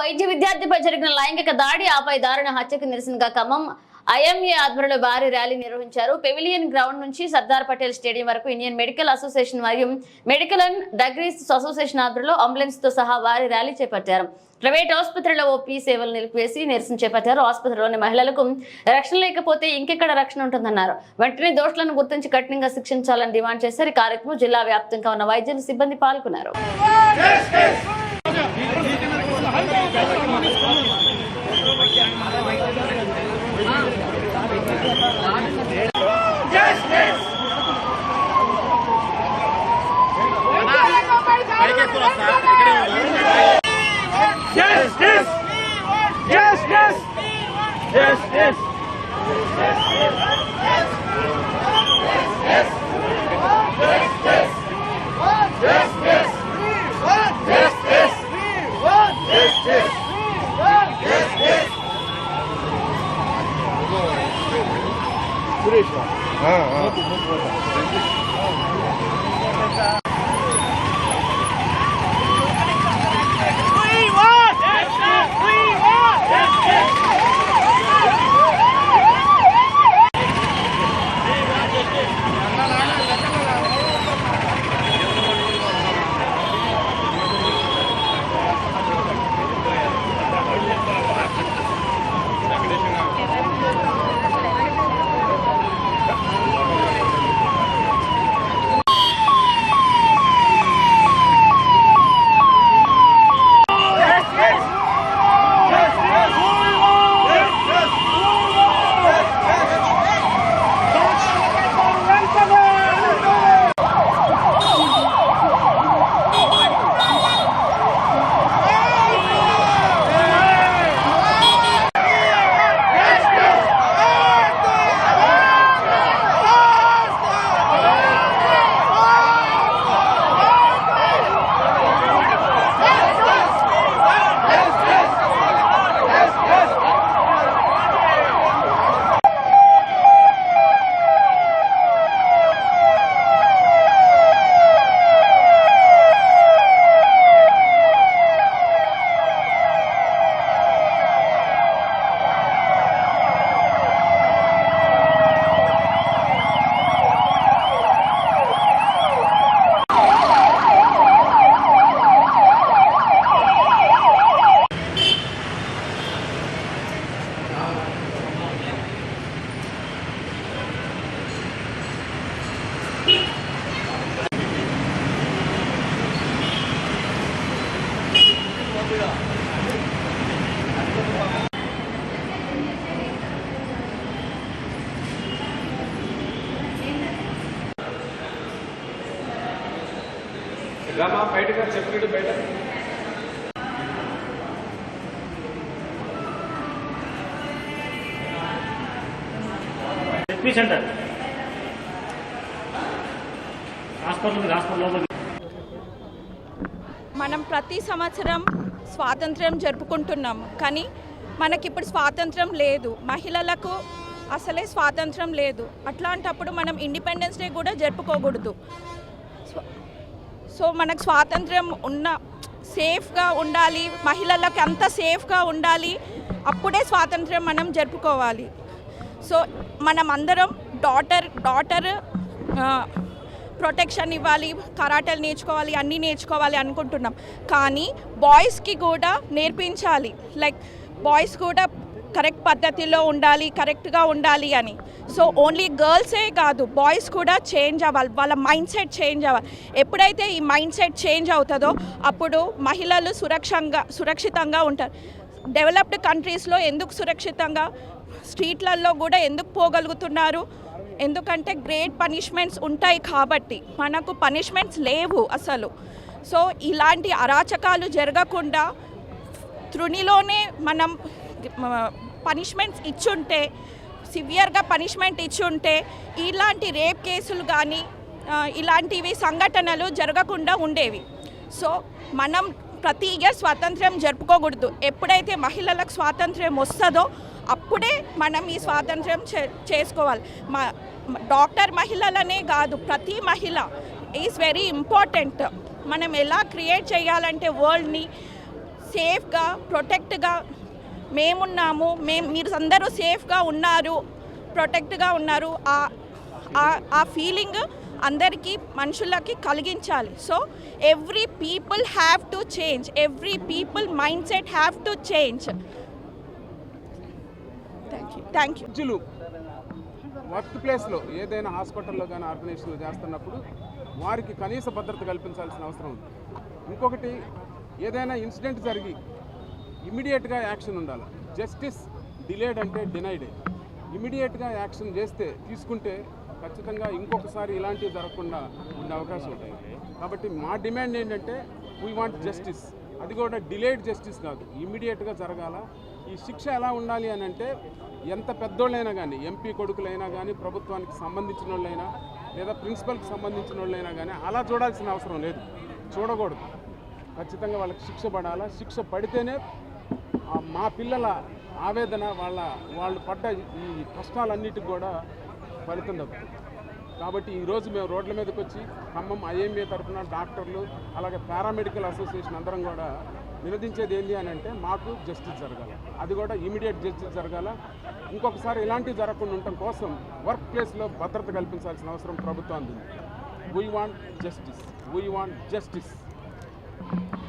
వైద్య విద్యార్థిపై జరిగిన లైంగిక దాడి ఆపై దారుణ హత్యకు నిరసనగా ఖమ్మం ఐఎంఏ ఆధ్వర్యంలో భారీ ర్యాలీ నిర్వహించారు. పెవిలియన్ గ్రౌండ్ నుంచి సర్దార్ పటేల్ స్టేడియం వరకు ఇండియన్ మెడికల్ అసోసియేషన్ మరియు మెడికల్ అండ్ డగ్రీస్ అసోసియేషన్ ఆధ్వర్యంలో అంబులెన్స్తో సహా భారీ ర్యాలీ చేపట్టారు. ప్రైవేట్ ఆసుపత్రిలో ఓపీ సేవలు నిలిపివేసి నిరసన చేపట్టారు. ఆసుపత్రిలోని మహిళలకు రక్షణ లేకపోతే ఇంకెక్కడ రక్షణ ఉంటుందన్నారు. వెంటనే దోషులను గుర్తించి కఠినంగా శిక్షించాలని డిమాండ్ చేశారు. ఈ కార్యక్రమం జిల్లా వ్యాప్తంగా ఉన్న వైద్యులు సిబ్బంది పాల్గొన్నారు. Yes, yes! Yes, yes! 失礼します。うん。うん。రామా బయటగా security బయట. ఎస్పీ సెంటర్ హాస్పిటల్ హాస్పిటల్ మనం ప్రతి సంవత్సరం స్వాతంత్ర్యం జరుపుకుంటున్నాం కానీ మనకిప్పుడు స్వాతంత్రం లేదు. మహిళలకు అసలే స్వాతంత్రం లేదు. అట్లాంటప్పుడు మనం ఇండిపెండెన్స్ డే కూడా జరుపుకోకూడదు. సో మనకు స్వాతంత్రం ఉన్న సేఫ్గా ఉండాలి మహిళలకు అంత సేఫ్గా ఉండాలి అప్పుడే స్వాతంత్రం మనం జరుపుకోవాలి. సో మనం అందరం డాటర్ డాటర్ ప్రొటెక్షన్ ఇవ్వాలి కరాటలు నేర్చుకోవాలి అన్నీ నేర్చుకోవాలి అనుకుంటున్నాం. కానీ బాయ్స్కి కూడా నేర్పించాలి. లైక్ బాయ్స్ కూడా కరెక్ట్ పద్ధతిలో ఉండాలి కరెక్ట్గా ఉండాలి అని. సో ఓన్లీ గర్ల్సే కాదు బాయ్స్ కూడా చేంజ్ అవ్వాలి వాళ్ళ మైండ్ సెట్ చేంజ్ అవ్వాలి. ఎప్పుడైతే ఈ మైండ్ సెట్ చేంజ్ అవుతుందో అప్పుడు మహిళలు సురక్షంగా సురక్షితంగా ఉంటారు. డెవలప్డ్ కంట్రీస్లో ఎందుకు సురక్షితంగా? స్ట్రీట్లలో కూడా ఎందుకు పోగలుగుతున్నారు? ఎందుకంటే గ్రేట్ పనిష్మెంట్స్ ఉంటాయి కాబట్టి మనకు పనిష్మెంట్స్ లేవు అసలు. సో ఇలాంటి అరాచకాలు జరగకుండా తృణిలోనే మనం పనిష్మెంట్స్ ఇచ్చుంటే సివియర్గా పనిష్మెంట్ ఇచ్చుంటే ఇలాంటి రేప్ కేసులు కానీ ఇలాంటివి సంఘటనలు జరగకుండా ఉండేవి. సో మనం ప్రతి ఇయర్ స్వాతంత్ర్యం జరుపుకోకూడదు. ఎప్పుడైతే మహిళలకు స్వాతంత్ర్యం వస్తుందో అప్పుడే మనం ఈ స్వాతంత్ర్యం చే- చేసుకోవాలి. మా డాక్టర్ మహిళలనే కాదు ప్రతి మహిళ ఈజ్ వెరీ ఇంపార్టెంట్. మనం ఎలా క్రియేట్ చేయాలంటే వరల్డ్ని సేఫ్గా ప్రొటెక్ట్గా మేమున్నాము మేము మీరు అందరూ సేఫ్గా ఉన్నారు ప్రొటెక్ట్గా ఉన్నారు. ఆ- ఆ- ఫీలింగ్ అందరికీ మనుషులకి కలిగించాలి. So every people have to change. Every people mindset have to change. Thank you thank you work ప్లేస్లో ఏదైనా హాస్పిటల్లో కానీ ఆర్గనైజేషన్లో చేస్తున్నప్పుడు వారికి కనీస భద్రత కల్పించాల్సిన అవసరం ఉంది. ఇంకొకటి ఏదైనా ఇన్సిడెంట్ జరిగి ఇమీడియట్గా యాక్షన్ ఉండాలి. జస్టిస్ డిలేడ్ అంటే డినైడే. ఇమీడియట్గా యాక్షన్ చేస్తే తీసుకుంటే ఖచ్చితంగా ఇంకొకసారి ఇలాంటివి జరగకుండా ఉండే అవకాశం ఉంటాయి కాబట్టి మా డిమాండ్ ఏంటంటే వీ వాంట్ జస్టిస్ అది కూడా డిలేడ్ జస్టిస్ కాదు. ఇమీడియట్గా జరగాల. ఈ శిక్ష ఎలా ఉండాలి అని అంటే ఎంత పెద్దోళ్ళైనా కానీ ఎంపీ కొడుకులైనా కానీ ప్రభుత్వానికి సంబంధించిన వాళ్ళైనా లేదా ప్రిన్సిపల్కి సంబంధించిన వాళ్ళైనా కానీ అలా చూడాల్సిన అవసరం లేదు. చూడకూడదు. ఖచ్చితంగా వాళ్ళకి శిక్ష పడాలా. శిక్ష పడితేనే మా పిల్లల ఆవేదన వాళ్ళ వాళ్ళు పడ్డ ఈ కష్టాలన్నిటికి కూడా ఫలితం దక్కుతుంది. కాబట్టి ఈరోజు మేము రోడ్ల మీదకి వచ్చి ఖమ్మం ఐఎంఏ తరఫున డాక్టర్లు అలాగే పారామెడికల్ అసోసియేషన్ అందరం కూడా నినదించేది ఏంటి అని అంటే మాకు జస్టిస్ జరగాలి. అది కూడా ఇమీడియట్ జస్టిస్ జరగాల. ఇంకొకసారి ఇలాంటివి జరగకుండా ఉండటం కోసం వర్క్ ప్లేస్లో భద్రత కల్పించాల్సిన అవసరం ప్రభుత్వం ఉంది. We want justice we want justice